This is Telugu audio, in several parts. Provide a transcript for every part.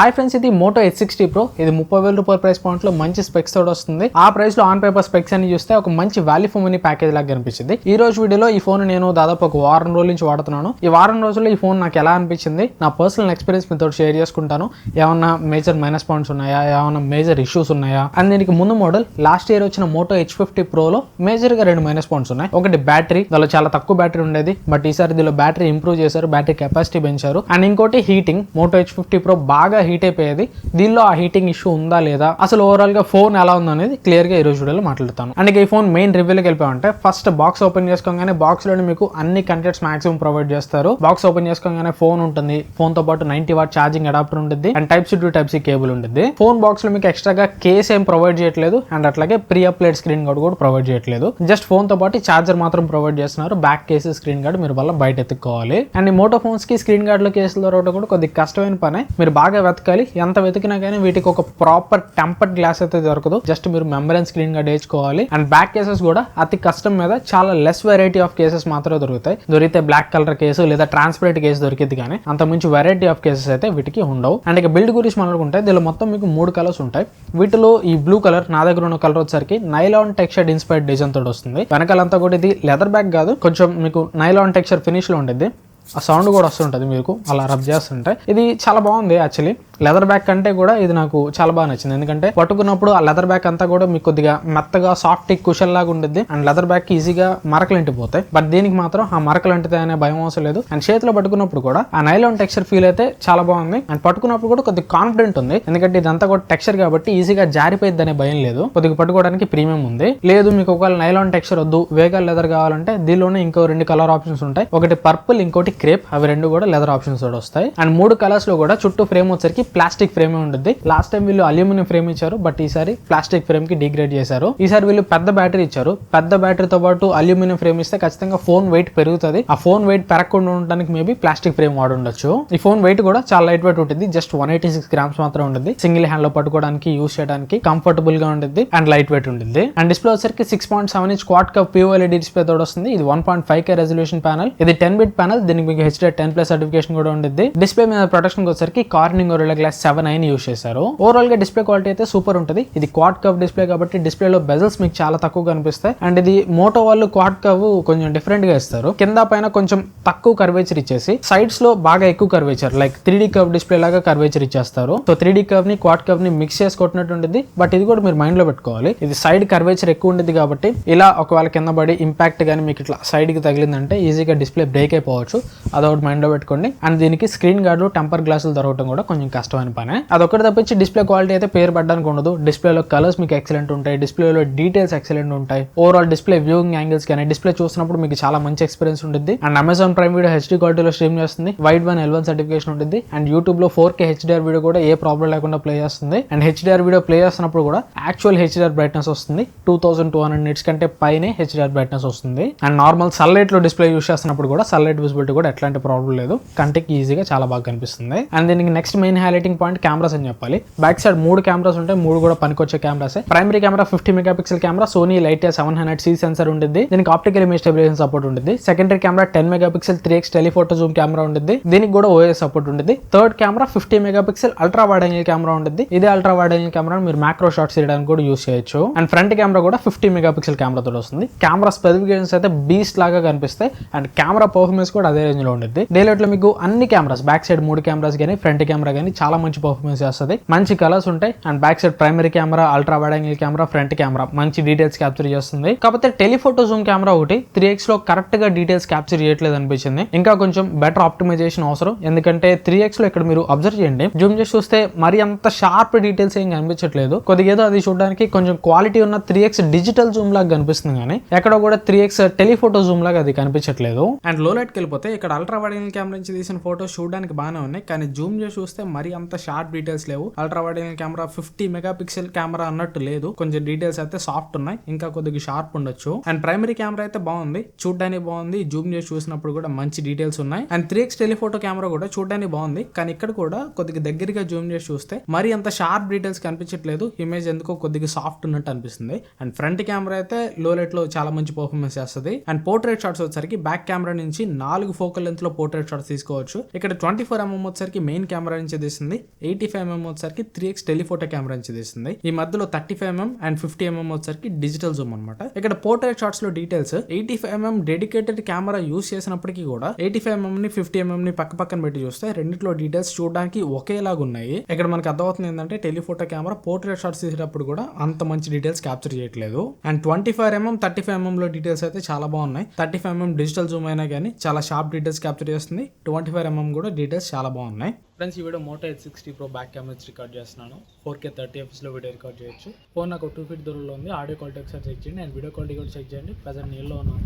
హాయ్ ఫ్రెండ్స్ ఇది మోటో ఎయిట్ సిక్స్టీ ప్రో ఇది ముప్పై వేల రూపాయల ప్రైస్ పాయింట్లో మంచి స్పెక్స్ తోడు వస్తుంది. ఆ ప్రైస్లో ఆన్ పేపర్ స్పెక్స్ అని చూస్తే ఒక మంచి వాల్యూ ఫోన్ అని ప్యాకేజ్ లాగా కనిపించింది ఈ రోజు వీడియోలో ఈ ఫోన్ నేను దాదాపు ఒక వారం రోజుల నుంచి వాడుతున్నాను. ఈ వారం రోజుల్లో ఈ ఫోన్ నాకు ఎలా అనిపించింది? నా పర్సనల్ ఎక్స్పీరియన్స్ మీతో షేర్ చేసుకుంటాను. ఏమన్నా మేజర్ మైనస్ పాయింట్స్ ఉన్నాయా? ఏమన్నా మేజర్ ఇష్యూస్ ఉన్నాయా? అండ్ దీనికి ముందు మోడల్ లాస్ట్ ఇయర్ వచ్చిన మోటో హెచ్ ఫిఫ్టీ ప్రోలో మేజర్గా రెండు మైనస్ పాయింట్స్ ఉన్నాయి. ఒకటి బ్యాటరీ దానిలో చాలా తక్కువ బ్యాటరీ ఉండేది. బట్ ఈసారి దీనిలో బ్యాటరీ ఇంప్రూవ్ చేశారు బ్యాటరీ కెపాసిటీ పెంచారు. అండ్ ఇంకోటి heating Moto H fifty Pro బాగా హీట్ అయిపోయేది. దీనిలో ఆ హీటింగ్ ఇష్యూ ఉందా లేదా? అసలు ఓవరాల్గా ఫోన్ ఎలా ఉందనేది క్లియర్గా ఈ రోజు వీడియోలో మాట్లాడతాను. అండ్ ఈ ఫోన్ మెయిన్ రివ్యూలోకి వెళ్ళిపోయామంటే ఫస్ట్ బాక్స్ ఓపెన్ చేసుకోగానే బాక్స్లోనే మీకు అన్ని కంటెంట్స్ మాక్సిమం ప్రొవైడ్ చేస్తారు. బాక్స్ ఓపెన్ చేసుకోగానే ఫోన్ ఉంటుంది. ఫోన్తో పాటు నైన్టీ వాట్ ఛార్జింగ్ అడాప్టర్ ఉంటుంది and type C to type C cable ఉంటుంది ఫోన్ బాక్స్లో మీకు ఎక్స్ట్రాగా కేస్ ఏం ప్రొవైడ్ చేయట్లేదు అండ్ అట్లాగే ప్రీ అప్లైడ్ స్క్రీన్ గార్డ్ కూడా ప్రొవైడ్ చేయట్లేదు. జస్ట్ ఫోన్తో పాటు ఛార్జర్ మాత్రం ప్రొవైడ్ చేస్తున్నారు. బ్యాక్ కేసు స్క్రీన్ గార్డ్ మీరు వల్ల బయట ఎత్తుకోవాలి. అండ్ మోటో ఫోన్స్కి స్క్రీన్ గార్డ్లో కేసులు దొరకడం కూడా కొద్దిగా కష్టమైన పనే. మీరు బాగా బ్రతకాలి. ఎంత వెతికినా కానీ వీటికి ఒక ప్రాపర్ టెంపర్డ్ గ్లాస్ అయితే దొరకదు. జస్ట్ మీరు మెంబరెన్ స్క్రీన్గా వేసుకోవాలి అండ్ బ్యాక్ కేసెస్ కూడా అతి కష్టం మీద చాలా లెస్ వెరైటీ ఆఫ్ కేసెస్ మాత్రమే దొరుకుతాయి. దొరికితే బ్లాక్ కలర్ కేసు లేదా ట్రాన్స్పరెంట్ కేసు దొరికింది కానీ అంత మంచి వెరైటీ ఆఫ్ కేసెస్ అయితే వీటికి ఉండవు. అండ్ ఇక బిల్డ్ గురించి మాట్లాడుకుంటే దీనిలో మొత్తం మీకు మూడు కలర్స్ ఉంటాయి. వీటిలో ఈ బ్లూ కలర్ నా దగ్గర ఉన్న కలర్ వచ్చేసరికి నైలాన్ టెక్స్చర్ ఇన్స్పైర్డ్ డిజైన్ తోటి వస్తుంది. వెనకాలంతా కూడా ఇది లెదర్ బ్యాగ్ కాదు. కొంచెం మీకు నైలాన్ టెక్స్చర్ ఫినిష్లో ఉంటుంది ఆ సౌండ్ కూడా వస్తుంటుంది మీకు అలా రబ్ చేస్తుంటే. ఇది చాలా బాగుంది యాక్చువల్లీ లెదర్ బ్యాగ్ కంటే కూడా ఇది నాకు చాలా బాగా నచ్చింది. ఎందుకంటే పట్టుకున్నప్పుడు ఆ లెదర్ బ్యాగ్ అంతా కూడా మీకు కొద్దిగా మెత్తగా సాఫ్ట్ కుషన్ లాగా ఉంటుంది అండ్ లెదర్ బ్యాగ్కి ఈజీగా మరకలు ఇంటిపోతాయి బట్ దీనికి మాత్రం ఆ మరకలు అంటితే అనే భయం అవసరం లేదు. అండ్ చేతిలో పట్టుకున్నప్పుడు కూడా ఆ నైలాన్ టెక్స్చర్ ఫీల్ అయితే చాలా బాగుంది. అండ్ పట్టుకున్నప్పుడు కూడా కొద్దిగా కాన్ఫిడెంట్ ఉంది. ఎందుకంటే ఇదంతా కూడా టెక్స్చర్ కాబట్టి ఈజీగా జారిపోయింది అనే భయం లేదు. కొద్దిగా పట్టుకోవడానికి ప్రీమియం ఉంది. లేదు మీకు ఒకవేళ నైలాన్ టెక్స్చర్ వద్దు వేగల్ లెదర్ కావాలంటే దీనిలోనే ఇంకో రెండు కలర్ ఆప్షన్స్ ఉంటాయి. ఒకటి పర్పుల్ ఇంకోటి క్రేప్ అవి రెండు కూడా లెదర్ ఆప్షన్స్ కూడా వస్తాయి. అండ్ మూడు కలర్స్లో కూడా చుట్టూ ఫ్రేమ్ వచ్చరికి ప్లాస్టిక్ ఫ్రేమ్ ఉంటుంది లాస్ట్ టైం వీళ్ళు అల్యూమినియం ఫ్రేమ్ ఇచ్చారు బట్ ఈసారి ప్లాస్టిక్ ఫ్రేమ్కి డిగ్రేడ్ చేశారు. ఈసారి వీళ్ళు పెద్ద బ్యాటరీ ఇచ్చారు. పెద్ద బ్యాటరీతో పాటు అల్యూమినియం ఫ్రేమ్ ఇస్తే ఖచ్చితంగా ఫోన్ వెయిట్ పెరుగుతుంది. ఆ ఫోన్ వెయిట్ పెరగకుండా ఉండడానికి మేబీ ప్లాస్టిక్ ఫ్రేమ్ వాడి ఉండొచ్చు. ఈ ఫోన్ వెయిట్ కూడా చాలా లైట్ వెయిట్ ఉంటుంది just one eighty six grams మాత్రం ఉంటుంది సింగిల్ హ్యాండ్లో పట్టుకోవడానికి యూస్ చేయడానికి కంఫర్టబుల్గా ఉంటుంది అండ్ లైట్ వెయిట్ ఉంటుంది అండ్ డిస్ప్లే వచ్చరికి six point seven inch quad curve POLED display తోడు వస్తుంది. ఇది one point five K resolution panel ఇది టెన్ బిట్ ప్యానల్ దీనికి మీకు హెచ్డి టెన్ ప్లస్ సర్టిఫికేషన్ కూడా ఉంటుంది డిస్ప్లే మీద ప్రొటెక్షన్ వచ్చరికి కార్నింగ్ ఒరిలా గ్లాస్ సెవెన్ ఐని యూస్ చేశారు. ఓవరాల్గా డిస్ప్లే క్వాలిటీ అయితే సూపర్ ఉంటుంది. ఇది క్వాడ్ కవ్ డిస్ప్లే కాబట్టి డిస్ప్లే లో బెజల్స్ మీకు చాలా తక్కువ కనిపిస్తాయి అండ్ ఇది మోటో వాళ్ళు క్వాడ్ కవ్ కొంచెం డిఫరెంట్గా ఇస్తారు. కింద పైన కొంచెం తక్కువ కర్వేచర్ ఇచ్చేసి సైడ్స్లో బాగా ఎక్కువ curvature like three D curve display లాగా కర్వేచర్ ఇచ్చేస్తారు. సో త్రీ డీ కవ్ని క్వాడ్ కవ్ని మిక్స్ చేసి కొట్టినట్టు బట్ ఇది కూడా మీరు మైండ్లో పెట్టుకోవాలి. ఇది సైడ్ కర్వేచర్ ఎక్కువ ఉండేది కాబట్టి ఇలా ఒకవేళ కింద పడి ఇంపాక్ట్ కానీ మీకు ఇట్లా సైడ్కి తగిలిందంటే ఈజీగా డిస్ప్లే బ్రేక్ అయిపోవచ్చు. అదొకటి మైండ్లో పెట్టుకోండి. అండ్ దీనికి స్క్రీన్ గార్డు టెంపర్ గ్లాసులు దొరకడం కూడా కొంచెం కష్టమైన పనే. అదొకటి తప్పించి డిస్ప్లే క్వాలిటీ అయితే పేరు పడడానికి ఉండదు. డిస్ప్లేలో కలర్స్ మీకు ఎక్సలెంట్ ఉంటాయి. డిస్ప్లేలో డీటెయిల్స్ ఎక్సలెంట్ ఉంటాయి. ఓవరాల్ డిస్ప్లే వ్యూయింగ్ యాంగిల్స్ కానీ డిస్ప్లే చూసినప్పుడు మీకు చాలా మంచి ఎక్స్పీరియన్స్ ఉంటుంది and Amazon Prime Video HD క్వాలిటీలో స్ట్రీమ్ చేస్తుంది. వైడ్ వన్ ఎల్వన్ సర్టిఫికేషన్ ఉంటుంది అండ్ యూట్యూబ్లో ఫోర్ కే హెచ్డిఆర్ వీడియో కూడా ఏ ప్రాబ్లం లేకుండా ప్లే చేస్తుంది. అండ్ హెచ్డిఆర్ వీడియో ప్లే చేస్తున్నప్పుడు కూడా యాక్చువల్ హెచ్డిఆర్ బ్రైట్నెస్ వస్తుంది. Two thousand two hundred nits కంటే పైనే హెచ్డిఆర్ బ్రైట్నెస్ వస్తుంది. అండ్ నార్మల్ సన్లైట్లో డిస్ప్లే యూస్ చేస్తున్నప్పుడు కూడా సన్లైట్ విజిబిలిటీ కూడా ఎట్లాంటి ప్రాబ్లం లేదు. కంటికి ఈజీగా చాలా బాగా కనిపిస్తుంది. అండ్ దీనికి next main highlighting point cameras అని చెప్పాలి. బ్యాక్ సైడ్ మూడు కెమెరాస్ ఉంటాయి మూడు కూడా పనికొచ్చే cameras primary camera fifty megapixel camera Sony LYT seven hundred C sensor ఉంటుంది దీనికి ఆప్టికల్ ఇమేజ్ స్టెబిలైజేషన్ సపోర్ట్ ఉంటుంది secondary camera ten megapixel three X telephoto zoom camera ఉంటుంది దీనికి కూడా ఓఎస్ సపోర్ట్ ఉంటుంది third camera fifty mega pixel ultra wide angle camera ఉంటుంది ఇదే అల్ట్రా వైడ్ యాంగిల్ కెమెరా మీరు మ్యాక్రో షాట్స్ తీయడానికి కూడా యూస్ చేయొచ్చు. అండ్ ఫ్రంట్ కెమెరా కూడా ఫిఫ్టీ మెగా పిక్సెల్ కెమెరా తోటి వస్తుంది. కెమెరా స్పెసిఫికేషన్స్ అయితే బీస్ట్ లాగా కనిపిస్తాయి. అండ్ కెమెరా పర్ఫార్మెన్స్ కూడా అదే రేంజ్లో ఉంటుంది డైలైట్లో మీకు అన్ని కెమెరాస్ బ్యాక్ సైడ్ మూడు కెమెరాస్ కానీ ఫ్రంట్ కెమెరా కానీ చాలా మంచి పర్ఫార్మెన్స్ చేస్తుంది. మంచి కలర్స్ ఉంటాయి. And back side primary camera ultra wide angle camera front camera మంచి డీటెయిల్స్ క్యాప్చర్ చేస్తుంది. కాకపోతే టెలిఫోటో జూమ్ కెమెరా ఒకటి త్రీ ఎక్స్లో కరెక్ట్గా డీటెయిల్స్ క్యాప్చర్ చేయట్లేదు అనిపించింది. ఇంకా కొంచెం బెటర్ ఆప్టిమైజేషన్ అవసరం. ఎందుకంటే త్రీ ఎక్స్లో ఇక్కడ మీరు అబ్జర్వ్ చేయండి. జూమ్ చేసి చూస్తే మరి అంత షార్ప్ డీటెయిల్స్ ఏం కనిపించట్లేదు. కొద్దిగా ఏదో అది చూడడానికి కొంచెం క్వాలిటీ ఉన్న త్రీ ఎక్స్ డిజిటల్ జూమ్ లాగా కనిపిస్తుంది కానీ ఎక్కడ కూడా త్రీ ఎక్స్ టెలిఫోటో జూమ్ లాగా అది కనిపించట్లేదు. అండ్లో లైట్కి వెళ్ళిపోతే ఇక్కడ అల్ట్రా వైడ్ యాంగిల్ కెమెరా నుంచి తీసిన ఫోటో చూడడానికి బాగానే ఉన్నాయి. కానీ జూమ్ చేసి చూస్తే మరి అంత షార్ప్ డీటెయిల్స్ లేవు. Ultra wide angle camera fifty mega pixel camera అన్నట్టు లేదు. కొంచెం డీటెయిల్స్ అయితే సాఫ్ట్ ఉన్నాయి. ఇంకా కొద్దిగా షార్ప్ ఉండొచ్చు. అండ్ ప్రైమరీ కెమెరా అయితే బాగుంది. చూడడానికి బాగుంది. జూమ్ చేసి చూసినప్పుడు కూడా మంచి డీటెయిల్స్ ఉన్నాయి. And three X telephoto camera కూడా చూడడానికి బాగుంది. కానీ ఇక్కడ కూడా కొద్దిగా దగ్గరగా జూమ్ చేసి చూస్తే మరి అంత షార్ప్ డీటెయిల్స్ కనిపించట్లేదు. ఇమేజ్ ఎందుకో కొద్దిగా సాఫ్ట్ ఉన్నట్టు అనిపిస్తుంది. అండ్ ఫ్రంట్ కెమెరా అయితే లో లైట్లో చాలా మంచి పర్ఫార్మెన్స్ చేస్తుంది. అండ్ పోర్ట్రేట్ షాట్స్ వచ్చేసరికి బ్యాక్ కెమెరా నుంచి నాలుగు ఫోకల్ లెంత్లో పోర్ట్రేట్ షాట్స్ తీసుకోవచ్చు. ఇక్కడ ట్వంటీ ఫోర్ ఎంఎం వచ్చేసరికి మెయిన్ కెమెరా నుంచి ఇస్తుంది ఎయిటీ ఫైవ్ ఎంఎం వచ్చేసరికి త్రీ ఎక్స్ టెలిఫోటో కెమెరా నుంచి తీస్తుంది ఈ మధ్యలో thirty five mm and fifty mm వచ్చేసరికి డిజిటల్ జూమ్ అనమాట ఇక్కడ portrait షాట్స్లో details eighty five mm dedicated camera use చేసినప్పటికీ కూడా ఎయిటీ ఫైవ్ ఎంఎం ని ఫిఫ్టీ ఎంఎం ని పక్క పక్కన పెట్టి చూస్తే రెండిట్లో డీటెయిల్స్ చూడడానికి ఒకేలాగా ఉన్నాయి. ఇక్కడ మనకి అర్థమవుతుంది ఏంటంటే టెలిఫోటో కెమెరా పోర్ట్రేట్ షాట్స్ తీసేటప్పుడు కూడా అంత మంచి డీటెయిల్స్ క్యాప్చర్ చేయట్లేదు. And twenty five mm thirty five mm లో డీటెయిల్స్ అయితే చాలా బాగున్నాయి. Thirty five mm digital zoom అయినా కానీ చాలా షార్ప్ డీటెయిల్స్ క్యాప్చర్ చేస్తుంది. ట్వంటీ ఫైవ్ ఎంఎం కూడా డీటెయిల్స్ చాలా బాగున్నాయి. ఫ్రెండ్స్ ఈ video Moto Edge sixty pro back camera record చేస్తున్నాను. ఫోర్ కే థర్టీ ఎఫ్స్లో వీడియో రికార్డ్ చేయొచ్చు. ఫోన్ నాకు టూ ఫీట్ దూరంలో ఉంది. ఆడియో క్వాలిటీ ఒకసారి చెక్ చేయండి. అండ్ వీడియో క్వాలిటీ కూడా చెక్ చేయండి. ప్రజెంట్ నీళ్ళలో ఉన్నాను.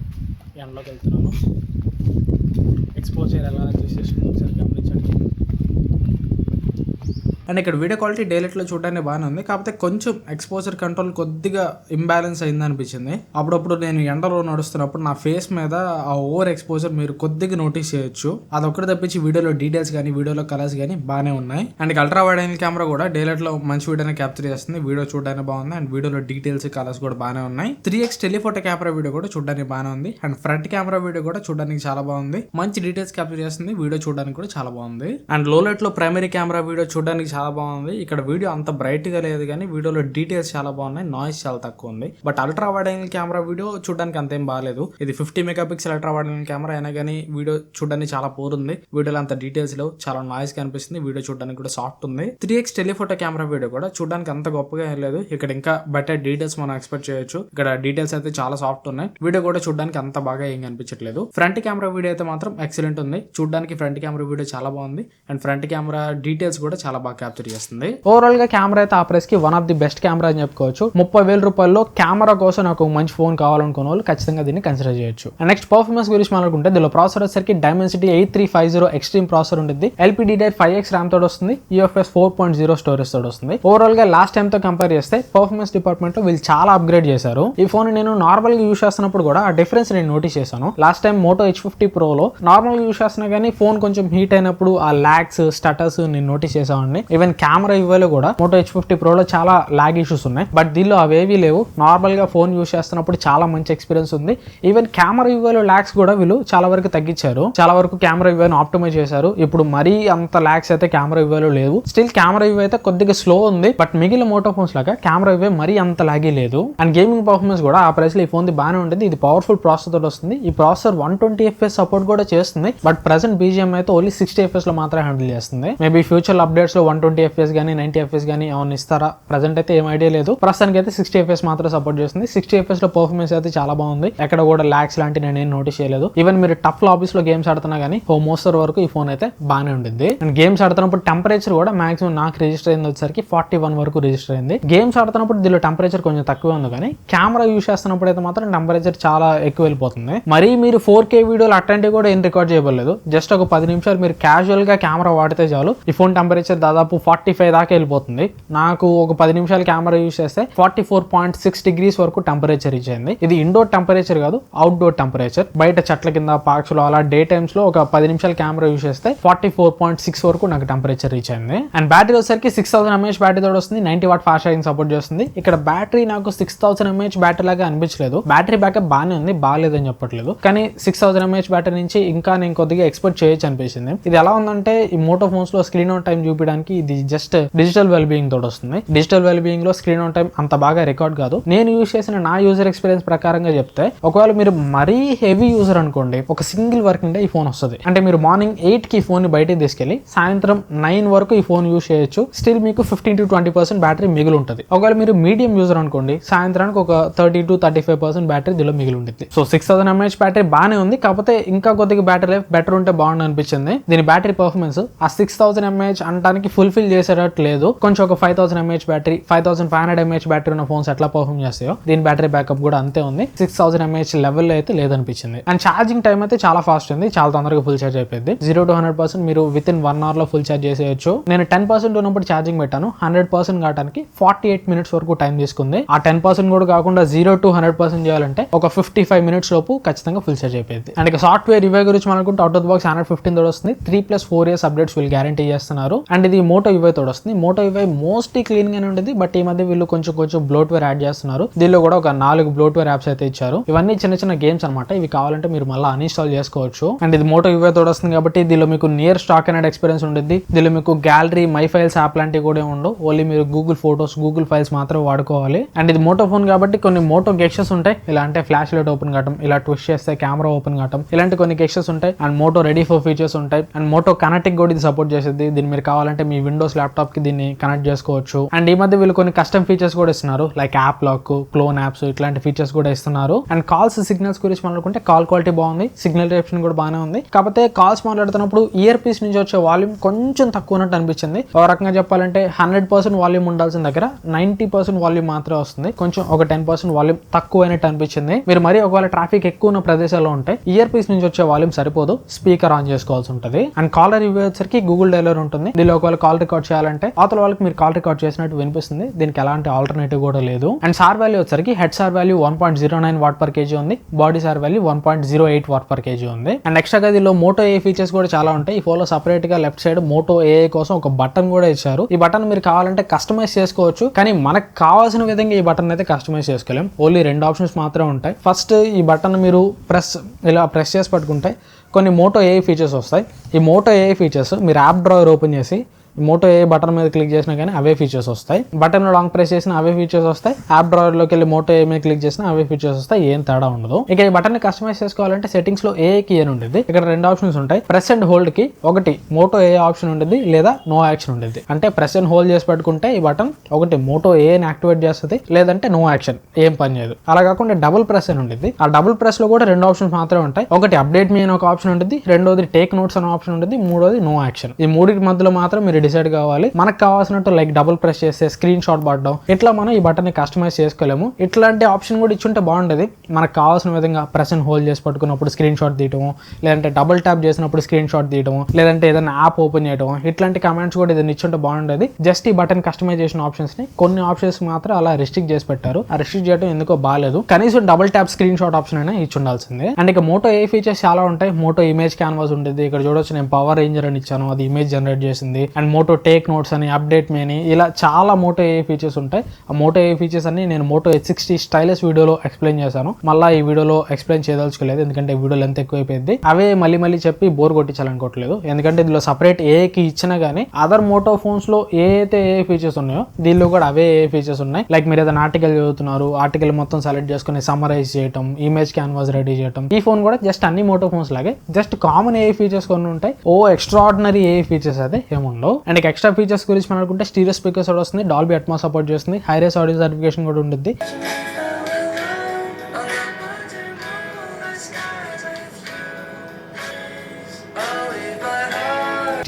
ఎండలోకి వెళ్తున్నాను. ఎక్స్పోజర్ ఎలా తీసేసుకుని ఒకసారి గమనించండి. అండ్ ఇక్కడ వీడియో క్వాలిటీ డైలెట్లో చూడడానికి బాగానే ఉంది. కాకపోతే కొంచెం ఎక్స్పోజర్ కంట్రోల్ కొద్దిగా ఇంబ్యాలెన్స్ అయింది అనిపించింది అప్పుడప్పుడు నేను ఎండలో నడుస్తున్నప్పుడు నా ఫేస్ మీద ఆ ఓవర్ ఎక్స్పోజర్ మీరు కొద్దిగా నోటీస్ చేయొచ్చు. అదొక్కటి తప్పించి వీడియోలో డీటెయిల్స్ కానీ వీడియోలో కలర్స్ కానీ బాగానే ఉన్నాయి. And ultra wide angle camera కూడా డైలెట్లో మంచి వీడియోని క్యాప్చర్ చేస్తుంది. వీడియో చూడడానికి బాగుంది. అండ్ వీడియోలో డీటెయిల్స్ కలర్స్ కూడా బాగానే ఉన్నాయి. Three X telephoto camera video కూడా చూడడానికి బాగానే ఉంది. అండ్ ఫ్రంట్ కెమెరా వీడియో కూడా చూడడానికి చాలా బాగుంది. మంచి డీటెయిల్స్ క్యాప్చర్ చేస్తుంది. వీడియో చూడడానికి కూడా చాలా బాగుంది. అండ్లో లైట్లో ప్రైమరీ కెమెరా వీడియో చూడడానికి చాలా బాగుంది. ఇక్కడ వీడియో అంత బ్రైట్గా లేదు కానీ వీడియోలో డీటెయిల్స్ చాలా బాగున్నాయి. నాయిస్ చాలా తక్కువ ఉంది. But ultra wide angle camera video చూడడానికి అంతేం బాగాలేదు ఇది fifty mega pixel ultra wide angle camera అయినా కానీ వీడియో చూడడానికి చాలా పోర్ ఉంది. వీడియోలో అంత డీటెయిల్స్ లేవు. చాలా నాయిస్ కనిపిస్తుంది. వీడియో చూడడానికి కూడా సాఫ్ట్ ఉంది. Three X telephoto camera video కూడా చూడడానికి అంత గొప్పగా ఏం లేదు. ఇక్కడ ఇంకా బెటర్ డీటెయిల్స్ మనం ఎక్స్పెక్ట్ చేయొచ్చు. ఇక్కడ డీటెయిల్స్ అయితే చాలా సాఫ్ట్ ఉన్నాయి. వీడియో కూడా చూడడానికి అంత బాగా ఏం కనిపించట్లేదు. ఫ్రంట్ కెమెరా వీడియో అయితే మాత్రం ఎక్సలెంట్ ఉంది. చూడడానికి ఫ్రంట్ కెమెరా వీడియో చాలా బాగుంది. అండ్ ఫ్రంట్ కెమెరా డీటెయిల్స్ కూడా చాలా బాగా క్యాప్చర్ చేస్తుంది. ఓవరాల్గా కెమెరా అయితే ఆ ప్రైస్కి one of the best camera అని చెప్పుకోవచ్చు. ముప్పై వేల రూపాయల్లో కెమెరా కోసం నాకు ఒక మంచి ఫోన్ కావాలనుకున్న వాళ్ళు ఖచ్చితంగా దీన్ని కన్సిడర్ చేయొచ్చు. అండ్ నెక్స్ట్ పర్ఫార్మెన్స్ గురించి మాట్లాడుకుంటే దీనిలో ప్రాసెసర్ వచ్చేసరికి Dimensity eight three five zero extreme processor ఉంటుంది. ఎల్పీడీడీ ఫైవ్ ఎక్స్ ర్యామ్ తోడు వస్తుంది. UFS four point zero storage తోడు వస్తుంది. ఓవరాల్గా లాస్ట్ టైం తో కంపేర్ చేస్తే పర్ఫార్మెన్స్ డిపార్ట్మెంట్లో వీళ్ళు చాలా అప్గ్రేడ్ చేశారు. ఈ ఫోన్ నేను నార్మల్గా యూస్ చేస్తున్నప్పుడు కూడా ఆ డిఫరెన్స్ నేను నోటీస్ చేశాను. Last time Moto Edge fifty ప్రోలో నార్మల్గా యూస్ చేస్తున్నా కానీ ఫోన్ కొంచెం హీట్ అయినప్పుడు ఆ ల్యాక్స్ స్టటస్ నేను నోటీస్ చేసామండి ఈవెన్ కెమెరా ఇవ్వలో కూడా మోటో హెచ్ ఫిఫ్టీ ప్రోలో చాలా లాగ్ ఇష్యూస్ ఉన్నాయి. బట్ దీనిలో అవేవి లేవు. నార్మల్గా ఫోన్ యూస్ చేస్తున్నప్పుడు చాలా మంచి ఎక్స్పీరియన్స్ ఉంది. ఈవెన్ కెమెరా ఇవ్వలో ల్యాగ్స్ కూడా వీళ్ళు చాలా వరకు తగ్గించారు. చాలా వరకు కెమెరా ఇవ్వను ఆప్టిమైజ్ చేశారు. ఇప్పుడు మరీ అంత లాగ్స్ అయితే కెమెరా ఇవ్వలో లేవు. స్టిల్ కెమెరా ఇవ్వ అయితే కొద్దిగా స్లో ఉంది. బట్ మిగిలిన మోటో ఫోన్స్ లాగా కెమెరా ఇవ్వే మరీ అంత లాగే లేదు. అండ్ గేమింగ్ పర్ఫార్మెన్స్ కూడా ఆ ప్రైస్లో ఈ ఫోన్ బాగానే ఉంటుంది. ఇది పవర్ఫుల్ ప్రాసెసర్ తోటి వస్తుంది. ఈ processor one twenty FPS support కూడా చేస్తుంది. బట్ ప్రెసెంట్ బీజిఎం అయితే ఓన్లీ సిక్స్టీ ఎఫ్ఎస్లో మాత్రమే హ్యాండిల్ చేస్తుంది. మేబీ ఫ్యూచర్ అప్డేట్స్లో వన్ ట్వంటీ ఎఫ్ఎస్ కానీ నైన్టీ ఎఫ్ఎస్ కానీ ఏమైనా ఇస్తారా? ప్రజెంట్ అయితే ఏం ఐడియా లేదు. ప్రస్తుతానికి అయితే సిక్స్టీ ఎఫ్ఎస్ మాత్రం సపోర్ట్ చేస్తుంది. సిక్స్టీ ఎఫ్ఎస్లో పర్ఫార్మెన్స్ అయితే చాలా బాగుంది. ఎక్కడ కూడా ల్యాక్స్ లాంటి నేను ఏం నోటీస్ చేయలేదు. ఈవెన్ మీరు టఫ్ లాబీస్లో గేమ్స్ ఆడుతున్నా కానీ ఓ మోస్తరు వరకు ఈ ఫోన్ అయితే బాగానే ఉండింది. అండ్ గేమ్స్ ఆడుతున్నప్పుడు టెంపరేచర్ కూడా మాక్సిమం నాకు రిజిస్టర్ అయింది వచ్చేసరికి ఫార్టీ వన్ వరకు రిజిస్టర్ అయింది. గేమ్స్ ఆడుతున్నప్పుడు దీనిలో టెంపరేచర్ కొంచెం తక్కువ ఉంది కానీ కెమెరా యూస్ చేస్తున్నప్పుడు అయితే మాత్రం టెంపరేచర్ చాలా ఎక్కువ వెళ్ళిపోతుంది. మరి మీరు ఫోర్ కే వీడియోలు అట్లాంటివి కూడా ఏం రికార్డ్ చేయబడలేదు. జస్ట్ ఒక పది నిమిషాలు మీరు క్యాజువల్గా కెమెరా వాడితే చాలు. ఈ ఫోన్ టెంపరేచర్ దాదాపు ఫార్టీ ఫైవ్ దాకా వెళ్ళిపోతుంది. నాకు ఒక పది నిమిషాలు కెమెరా యూస్ చేస్తే forty four point six degrees వరకు టెంపరేచర్ ఇచ్చింది ఇది ఇండోర్ టెంపరేచర్ కాదు అవుట్డోర్ టెంపరేచర్ బయట చెట్ల కింద పార్క్స్లో అలా డే టైమ్స్లో ఒక పది నిమిషాలు కెమెరా యూస్ చేస్తే ఫార్టీ ఫోర్ పాయింట్ సిక్స్ వరకు నాకు టెంపరేచర్ రీచ్ అయింది. అండ్ బ్యాటరీ వచ్చేసరికి సిక్స్ థౌసండ్ ఎంఏహెచ్ బ్యాటరీ తోడు వస్తుంది ninety watt fast charging support చేస్తుంది. ఇక్కడ బ్యాటరీ నాకు సిక్స్ థౌసండ్ ఎంఏహెచ్ బ్యాటరీ లాగా అనిపించలేదు. బ్యాటరీ బ్యాకప్ బాగానే ఉంది బాగాలేదని చెప్పట్లేదు. కానీ సిక్స్ థౌసండ్ ఎంఏహెచ్ బ్యాటరీ నుంచి ఇంకా నేను కొద్దిగా ఎక్స్పెక్ట్ చేయొచ్చు అనిపించింది. ఇది ఎలా ఉందంటే ఈ మోటో ఫోన్స్లో స్క్రీన్ ఆన్ టైం చూపించడానికి ఇది జస్ట్ డిజిటల్ వెల్ బీయింగ్ తోడు వస్తుంది. డిజిటల్ వెల్ బీయింగ్లో స్క్రీన్ ఆన్ టైం అంత బాగా రికార్డ్ కాదు. నేను యూజ్ చేసిన నా యూజర్ ఎక్స్పీరియన్స్ ప్రకారంగా చెప్తే ఒకవేళ మీరు మరీ హెవీ యూజర్ అనుకోండి ఒక సింగిల్ వర్కింగ్ డే ఈ ఫోన్ వస్తుంది. అంటే మీరు మార్నింగ్ ఎయిట్కి ఫోన్ని తీసుకెళ్ళి సాయంత్రం నైన్ వరకు ఈ ఫోన్ యూస్ చేయొచ్చు. స్టిల్ మీకు fifteen to twenty percent battery మిగిలి ఉంటుంది ఒకవేళ మీరు మీడియం యూజర్ అనుకోండి సాయంత్రానికి ఒక thirty to thirty five percent battery దీనిలో మిగిలి ఉంటుంది so six thousand mAh battery బాగానే ఉంది. కాకపోతే ఇంకా కొద్దిగా బ్యాటరీ లైఫ్ బెటర్ ఉంటే బాగుండు అనిపించింది. దీని బ్యాటరీ పర్ఫార్మెన్స్ ఆ సిక్స్ థౌసండ్ ఎంఏహెచ్ అనడానికి ఫుల్ఫిల్ చేసేటట్లేదు. కొంచెం ఒక five thousand mAh battery five thousand five hundred mAh battery ఉన్న ఫోన్స్ ఎట్లా పర్ఫామ్ చేస్తాయో దీని బ్యాటరీ బ్యాకప్ కూడా అంతే ఉంది. సిక్స్ థౌసండ్ ఎంహెచ్ లెవెల్ అయితే లేదనిపించింది. అండ్ ఛార్జింగ్ టైం అయితే చాలా ఫాస్ట్ ఉంది. చాలా తొందరగా ఫుల్ ఛార్జ్ అయిపోయింది. జీరో టు హండ్రెడ్ పర్సెంట్ మీరు విత్ ఇన్ వన్ అవర్లో ఫుల్ ఛార్జ్ చేసేయచ్చు. నేను టెన్ పర్సెంట్ ఉన్నప్పుడు ఛార్జింగ్ పెట్టాను. హండ్రెడ్ పర్సెంట్ కావడానికి ఫార్టీ ఎయిట్ మినిట్స్ వరకు టైం తీసుకుంది. ఆ టెన్ పర్సెంట్ కూడా కాకుండా జీరో టు హండ్రెడ్ పర్సెంట్ చేయాలంటే ఒక ఫిఫ్టీ ఫైవ్ మినిట్స్ లోపు ఖచ్చితంగా ఫుల్ ఛార్జ్ అయిపోయింది. అండ్ ఇక సాఫ్ట్వేర్ రివ్యూ గురించి మనకుంటే out of box hundred fifteen తోడు వస్తుంది. Three plus four years updates వీళ్ళు గ్యారంటీ చేస్తున్నారు. అండ్ ఇది మోటో మోటో యువై తోడు వస్తుంది. మోటో యువై మోస్ట్లీ క్లీన్ గానే ఉండేది. బట్ ఈ మధ్య వీళ్ళు కొంచెం కొంచెం బ్లోట్వేర్ యాడ్ చేస్తున్నారు. దీనిలో కూడా ఒక నాలుగు బ్లోట్వేర్ యాప్స్ అయితే ఇచ్చారు. ఇవన్నీ చిన్న చిన్న గేమ్స్ అనమాట ఇవి కావాలంటే మీరు మళ్ళీ అన్ఇన్స్టాల్ చేసుకోవచ్చు. అండ్ ఇది మోటో యువై తోడు వస్తుంది కాబట్టి దీనిలో మీకు నియర్ స్టాక్ అనేది ఎక్స్పీరియన్స్ ఉంటుంది దీనిలో మీకు గ్యాలరీ మై ఫైల్స్ యాప్ లాంటివి కూడా ఉండవు. ఓన్లీ మీరు గూగుల్ ఫోటోస్ గూగుల్ ఫైల్స్ మాత్రం వాడుకోవాలి. అండ్ ఇది మోటో ఫోన్ కాబట్టి కొన్ని మోటో గెక్షస్ ఉంటాయి. ఇలా అంటే ఫ్లాష్ లైట్ ఓపెన్ కావటం ఇలా ట్విస్ట్ చేస్తే కెమెరా ఓపెన్ కావటం ఇలాంటి కొన్ని గెక్షస్ ఉంటాయి. And Moto ready for features ఉంటాయి. అండ్ మోటో కనెక్టింగ్ కూడా ఇది సపోర్ట్ చేసేది. దీన్ని మీరు కావాలంటే మీ విండోస్ ల్యాప్టాప్కి దీన్ని కనెక్ట్ చేసుకోవచ్చు. అండ్ ఈ మధ్య వీళ్ళు కొన్ని కస్టమ్ ఫీచర్స్ కూడా ఇస్తున్నారు. Like app lock clone apps ఇట్లాంటి ఫీచర్స్ కూడా ఇస్తున్నారు. అండ్ కాల్స్ సిగ్నల్స్ గురించి మాట్లాడుకుంటే కాల్ క్వాలిటీ బాగుంది. సిగ్నల్ రిసెప్షన్ కూడా బాగానే ఉంది. కాకపోతే కాల్స్ మాట్లాడుతున్నప్పుడు ఇయర్ పీస్ నుంచి వచ్చే వాల్యూమ్ కొంచెం తక్కువ ఉన్నట్టు అనిపించింది. ఒక రకంగా చెప్పాలంటే హండ్రెడ్ పర్సెంట్ వాల్యూమ్ ఉండాల్సిన దగ్గర నైన్టీ పర్సెంట్ వాల్యూమ్ మాత్రమే వస్తుంది. కొంచెం ఒక టెన్ పర్సెంట్ వాల్యూమ్ తక్కువ అయినట్టు అనిపించింది. మీరు మరి ఒకవేళ ట్రాఫిక్ ఎక్కువ ఉన్న ప్రదేశాల్లో ఉంటే ఇయర్ పీస్ నుంచి వచ్చే వాల్యూమ్ సరిపోదు. స్పీకర్ ఆన్ చేసుకోవాల్సి ఉంటుంది. అండ్ కాలర్ ఇవ్వేసరికి గూగుల్ డైలర్ ఉంటుంది. దీనిలో ఒకవేళ కాల్ రికార్డ్ చేయాలంటే అవతల వాళ్ళకి మీరు కాల్ రికార్డ్ చేసినట్టు వినిపిస్తుంది. దీనికి ఎలాంటి ఆల్టర్నేటివ్ కూడా లేదు. అండ్ సార్ వాల్యూ వచ్చరికి head SAR value one point zero nine watt per kg ఉంది. Body SAR value one point zero eight watt per kg ఉంది. అండ్ ఎక్స్ట్రా దీనిలో మోటో ఏ ఫీచర్స్ కూడా చాలా ఉంటాయి. ఈ ఫోన్లో సపరేట్గా లెఫ్ట్ సైడ్ మోటో ఏ కోసం ఒక బటన్ కూడా ఇచ్చారు. ఈ బటన్ మీరు కావాలంటే కస్టమైజ్ చేసుకోవచ్చు. కానీ మనకు కావాల్సిన విధంగా ఈ బటన్ అయితే కస్టమైజ్ చేసుకోలేం. ఓన్లీ రెండు ఆప్షన్స్ మాత్రమే ఉంటాయి. ఫస్ట్ ఈ బటన్ మీరు ప్రెస్ ఇలా ప్రెస్ చేసి పట్టుకుంటే కొన్ని మోటో ఏ ఫీచర్స్ వస్తాయి. ఈ మోటో ఏ ఫీచర్స్ మీరు యాప్ డ్రాయర్ ఓపెన్ చేసి మోటో ఏ బటన్ మీద క్లిక్ చేసినా కానీ అవే ఫీచర్స్ వస్తాయి. బటన్ లాంగ్ ప్రెస్ చేసిన అవే ఫీచర్స్ వస్తాయి. యాప్ డ్రాయర్లోకి వెళ్ళి మోటో ఏ మీద క్లిక్ చేసినా అవే ఫీచర్స్ వస్తాయి. ఏం తేడా ఉండదు. ఇక ఈ బటన్ కస్టమైజ్ చేసుకోవాలంటే సెట్టింగ్స్లో ఏ కీ అని ఉంటుంది ఇక్కడ రెండు ఆప్షన్స్ ఉంటాయి. ప్రెస్ అండ్ హోల్డ్కి ఒకటి మోటో ఏ ఆప్షన్ ఉంటుంది లేదా నో యాక్షన్ ఉంటుంది అంటే ప్రెస్ అండ్ హోల్డ్ చేసి పెట్టుకుంటే ఈ బటన్ ఒకటి మోటో ఏ యాక్టివేట్ చేస్తుంది లేదంటే నో యాక్షన్ ఏం పని చేయదు. అలా కాకుండా డబుల్ ప్రెస్ అని ఉంటుంది ఆ డబుల్ ప్రెస్లో కూడా రెండు ఆప్షన్స్ మాత్రమే ఉంటాయి. ఒకటి అప్డేట్ మీ అని ఒక ఆప్షన్ ఉంటుంది రెండోది టేక్ నోట్స్ అనే ఆప్షన్ ఉంటుంది మూడోది నో యాక్షన్ ఈ మూడింటి మధ్యలో మాత్రం మీరు డిసైడ్ కావాలి. మనకు కావాల్సినట్టు లైక్ డబుల్ ప్రెస్ చేస్తే స్క్రీన్ షాట్ పడడం ఇట్లా మనం ఈ బటన్ని కస్టమైజ్ చేసుకోలేము. ఇట్లాంటి ఆప్షన్ కూడా ఇచ్చుంటే బాగుండేది. మనకు కావాల్సిన విధంగా ప్రెస్ అండ్ హోల్డ్ చేసి పట్టుకున్నప్పుడు స్క్రీన్ షాట్ తీయటము లేదంటే డబుల్ ట్యాప్ చేసినప్పుడు స్క్రీన్ షాట్ తీయటము లేదంటే ఏదైనా యాప్ ఓపెన్ చేయడం ఇట్లాంటి కమెంట్స్ కూడా ఏదైనా ఇచ్చుంటే బాగుండేది. జస్ట్ ఈ బటన్ కస్టమైజేషన్ ఆప్షన్స్ని కొన్ని ఆప్షన్స్ మాత్రం అలా రిస్ట్రిక్ట్ చేసి పెట్టారు. ఆ రిస్ట్రిక్ట్ చేయడం ఎందుకో బాగాలేదు కనీసం double tap screen shot option అయినా ఇచ్చి ఉండాల్సిందే. అండ్ ఇక మోటో ఏ ఫీచర్స్ చాలా ఉంటాయి. మోటో ఇమేజ్ క్యాన్వాస్ ఉంటుంది ఇక్కడ చూడొచ్చు నేను పవర్ రేంజర్ అని ఇచ్చాను. అది ఇమేజ్ జనరేట్ చేసింది. అండ్ మోటో టేక్ నోట్స్ అని అప్డేట్ మీ అని ఇలా చాలా మోటో ఏ ఫీచర్స్ ఉంటాయి. ఆ మోటో ఏ ఫీచర్స్ అన్ని నేను మోటో హెచ్ సిక్స్టీ స్టైలెస్ వీడియోలో ఎక్స్ప్లెయిన్ చేశాను. మళ్ళీ ఈ వీడియోలో ఎక్స్ప్లెయిన్ చేయదలుచుకోలేదు ఎందుకంటే వీడియో లెంత్ ఎక్కువైపోయింది. అవే మళ్ళీ మళ్ళీ చెప్పి బోర్ కొట్టించాలనుకోవట్లేదు. ఎందుకంటే ఇందులో సపరేట్ ఏకి ఇచ్చినా కానీ అదర్ మోటో ఫోన్స్లో ఏ అయితే ఏ ఫీచర్స్ ఉన్నాయో దీనిలో కూడా అవే ఏ ఫీచర్స్ ఉన్నాయి. లైక్ మీరు ఏదైనా ఆర్టికల్ చదువుతున్నారు ఆర్టికల్ మొత్తం సెలెక్ట్ చేసుకుని సమ్మరైజ్ చేయటం ఇమేజ్ క్యాన్వాస్ రెడీ చేయటం ఈ ఫోన్ కూడా జస్ట్ అన్ని మోటో ఫోన్స్ లాగే. జస్ట్ కామన్ ఏ ఫీచర్స్ కొన్ని ఉంటాయి. ఓ ఎక్స్ట్రాడినరీ ఏ ఫీచర్స్ అయితే ఏముండవు అండ్ ఎక్స్ట్రా ఫీచర్స్ గురించి మాట్లాడుకుంటే స్టీరియో స్పీకర్స్ కూడా వస్తుంది డాల్బీ అట్మా సపోర్ట్ చేస్తుంది హైరేస్ ఆడియో సర్టిఫికేషన్ కూడా ఉంటుంది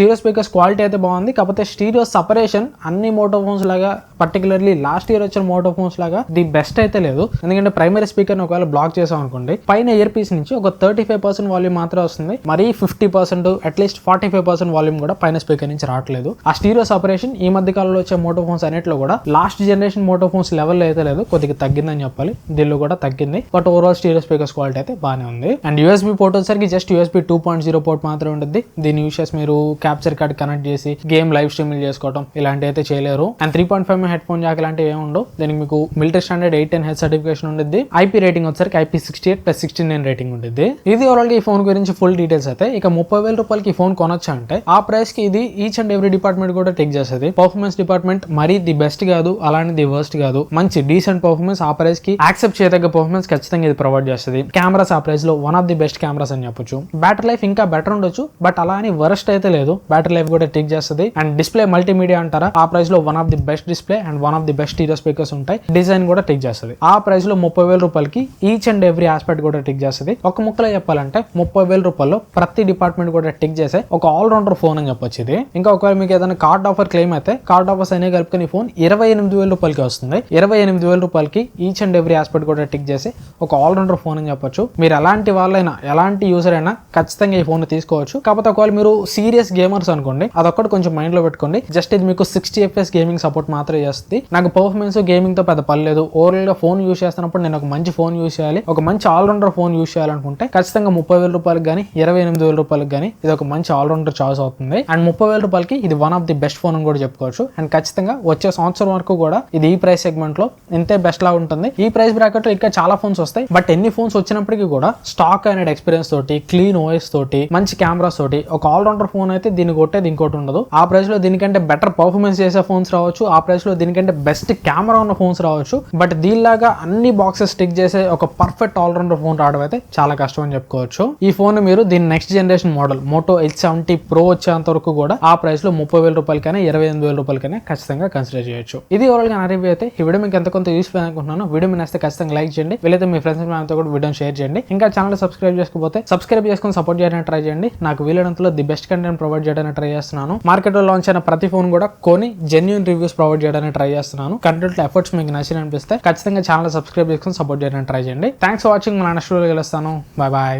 స్టీరియో స్పీకర్స్ క్వాలిటీ అయితే బాగుంది. కాకపోతే స్టీరియో సపరేషన్ అన్ని మోటో ఫోన్స్ లాగా పర్టికులర్లీ లాస్ట్ ఇయర్ వచ్చిన మోటో ఫోన్స్ లాగా ది బెస్ట్ అయితే లేదు. ఎందుకంటే ప్రైమరీ స్పీకర్ ఒకవేళ బ్లాక్ చేసాం అనుకోండి పైన ఇయర్ పీస్ నుంచి ఒక థర్టీ ఫైవ్ పర్సెంట్ వాల్యూమ్ మాత్రం వస్తుంది. మరీ fifty percent at least forty five percent volume కూడా పైన స్పీకర్ నుంచి రావట్లేదు. ఆ స్టీరియో సపరేషన్ ఈ మధ్య కాలంలో వచ్చే మోటో ఫోన్స్ అన్నిట్లో కూడా లాస్ట్ జనరేషన్ మోటో ఫోన్స్ లెవెల్లో అయితే లేదు. కొద్దిగా తగ్గిందని చెప్పాలి. దీనిలో కూడా తగ్గింది. But overall stereo speakers quality అయితే బాగానే ఉంది. అండ్ యూఎస్బీ పోర్ట్ వచ్చేసరికి just USB two point zero port మాత్రమే ఉంటుంది దీన్ని యూస్ చేసి మీరు క్యాప్చర్ కార్డ్ కనెక్ట్ చేసి గేమ్ లైవ్ స్ట్రీమింగ్ చేసుకోవడం ఇలాంటి అయితే చేయలేరు. And three point five headphone jack ఇలాంటివి ఏమి ఉండవు. దీనికి మీకు military standard eight ten H certification ఉండేది ఐపీ రేటింగ్ వచ్చరికి IP sixty eight plus sixty nine rating ఉంటుంది ఇది ఓవరాల్ ఈ ఫోన్ గురించి ఫుల్ డీటెయిల్స్ అయితే ఇక ముప్పై వేల రూపాయలకి ఈ ఫోన్ కొనొచ్చా అంటే ఆ ప్రైస్కి ఇది ఈచ్ అండ్ ఎవ్రీ డిపార్ట్మెంట్ కూడా టేక్ చేస్తుంది పర్ఫార్మెన్స్ డిపార్ట్మెంట్ మరీ ది బెస్ట్ కాదు అలానే ది వర్స్ట్ కాదు. మంచి డీసెంట్ పర్ఫార్మెన్స్ ఆ ప్రైస్కి యాక్సెప్ట్ చేయదగ్గ పర్ఫార్మెన్స్ ఖచ్చితంగా ఇది ప్రొవైడ్ చేస్తుంది. కెమెరాస్ ఆ ప్రైస్లో one of the best cameras అని చెప్పొచ్చు. బ్యాటరీ లైఫ్ ఇంకా బెటర్ ఉండొచ్చు బట్ అలా అని వరస్ట్ అయితే లేదు. బ్యాటరీ లైఫ్ కూడా టేక్ చేస్తుంది. అండ్ డిస్ప్లే మల్టీమీడియా అంటారా? ఆ ప్రైస్లో one of the best display and one of the best stereo speakers ఉంటాయి. డిజైన్ కూడా టేక్ చేస్తుంది. ఆ ప్రైస్లో ముప్పై వేల రూపాయలకి ఈచ్ అండ్ ఎవ్రీ ఆస్పెక్ట్ కూడా టిక్ చేస్తుంది. ఒక ముక్కలో చెప్పాలంటే ముప్పై వేల రూపాయల్లో ప్రతి డిపార్ట్మెంట్ కూడా టిక్ చేసే ఒక ఆల్రౌండర్ ఫోన్ అని చెప్పొచ్చు ఇది. ఇంకా ఒకవేళ మీకు ఏదైనా కార్డ్ ఆఫర్ క్లెయిమ్ అయితే కార్డ్ ఆఫర్స్ అనేవి కలుపుకొని ఫోన్ ఇరవై ఎనిమిది వేల రూపాయలకి వస్తుంది. ఇరవై ఎనిమిది వేల రూపాయలకి ఈచ్ అండ్ ఎవ్రీ ఆస్పెక్ట్ కూడా టిక్ చేసి ఒక ఆల్రౌండర్ ఫోన్ అని చెప్పొచ్చు. మీరు ఎలాంటి వాళ్ళైనా ఎలాంటి యూజర్ అయినా ఖచ్చితంగా ఈ ఫోన్ తీసుకోవచ్చు. కాకపోతే ఒకవేళ మీరు సీరియస్ గేమర్స్ అనుకోండి అదొక్కటి కొంచెం మైండ్లో పెట్టుకోండి. జస్ట్ ఇది మీకు సిక్స్టీ ఎఫ్ఎస్ గేమింగ్ సపోర్ట్ మాత్రమే చేస్తుంది. నాకు పర్ఫార్మెన్స్ గేమింగ్తో పెద్ద పర్లేదు లేదు. ఓవరాల్గా ఫోన్ యూస్ చేస్తున్నప్పుడు నేను ఒక మంచి ఫోన్ యూస్ చేయాలి. ఒక మంచి ఆల్రౌండర్ ఫోన్ యూస్ చేయాలనుకుంటే ఖచ్చితంగా ముప్పై వేల రూపాయలకు కానీ ఇరవై ఎనిమిది వేల రూపాయలకు కానీ ఇది ఒక మంచి ఆల్రౌండర్ చాయిస్ అవుతుంది. అండ్ ముప్పై వేల రూపాయలకి ఇది one of the best phone అని కూడా చెప్పుకోవచ్చు. అండ్ ఖచ్చితంగా వచ్చే సంవత్సరం వరకు కూడా ఇది ఈ ప్రైస్ సెగ్మెంట్లో ఇంతే బెస్ట్ లా ఉంటుంది. ఈ ప్రైస్ బ్రాకెట్లో ఇంకా చాలా ఫోన్స్ వస్తాయి. బట్ ఎన్ని ఫోన్స్ వచ్చినప్పటికీ కూడా స్టాక్ అనేది ఎక్స్పీరియన్స్ తోటి క్లీన్ ఓఎస్ తోటి మంచి కెమెరాస్ తోటి ఒక ఆల్రౌండర్ ఫోన్ అయితే దీన్ని కొట్టేది ఇంకోటి ఉండదు. ఆ ప్రైస్లో దీనికంటే బెటర్ పర్ఫార్మెన్స్ చేసే ఫోన్స్ రావచ్చు. ఆ ప్రైస్లో దీనికంటే బెస్ట్ కెమెరా ఉన్న ఫోన్స్ రావచ్చు. బట్ దీనిలాగా అన్ని బాక్సెస్ స్టిక్ చేసే ఒక పర్ఫెక్ట్ ఆల్రౌండర్ ఫోన్ రావడం అయితే చాలా కష్టం అని చెప్పుకోవచ్చు. ఈ ఫోన్ మీరు దీని next generation model Moto eight seventy pro వచ్చేంత వరకు కూడా ఆ ప్రైస్లో ముప్పై వేల రూపాయలకైనా ఇరవై ఎనిమిది వేల రూపాయలకైనా ఖచ్చితంగా కన్సిడర్ చేయొచ్చు. ఇది ఓవరాల్గా నా రివ్యూ అయితే. ఈ వీడియో మీకు ఎంత కొంత యూస్ఫుల్ అనుకుంటున్నాను వీడియో మీ నచ్చితే ఖచ్చితంగా లైక్ చేయండి. వీలైతే మీ ఫ్రెండ్స్తో కూడా వీడియో షేర్ చేయండి. ఇంకా ఛానల్ సబ్స్క్రైబ్ చేసుకోకపోతే సబ్స్క్రైబ్ చేసుకొని సపోర్ట్ చేయడానికి ట్రై చేయండి. నాకు వీలైనంతలో ది బెస్ట్ కంటెంట్ ప్రొవైడ్ చేయడానికి ట్రై చేస్తున్నాను. మార్కెట్లో లాంచ్ అయిన ప్రతి ఫోన్ కూడా కొని జెన్యున్ రివ్యూస్ ప్రొవైడ్ చేయడానికి ట్రై చేస్తున్నాను. కంటెంట్ ఎఫర్ట్స్ మీకు నచ్చిన అనిపిస్తే ఖచ్చితంగా ఛానల్ సబ్స్క్రైబ్ చేసుకుని సపోర్ట్ చేయడానికి ట్రై చేయండి. థ్యాంక్స్ ఫర్ వాచింగ్ మన నెక్స్ట్ వీడియో కలుస్తాను. Bye bye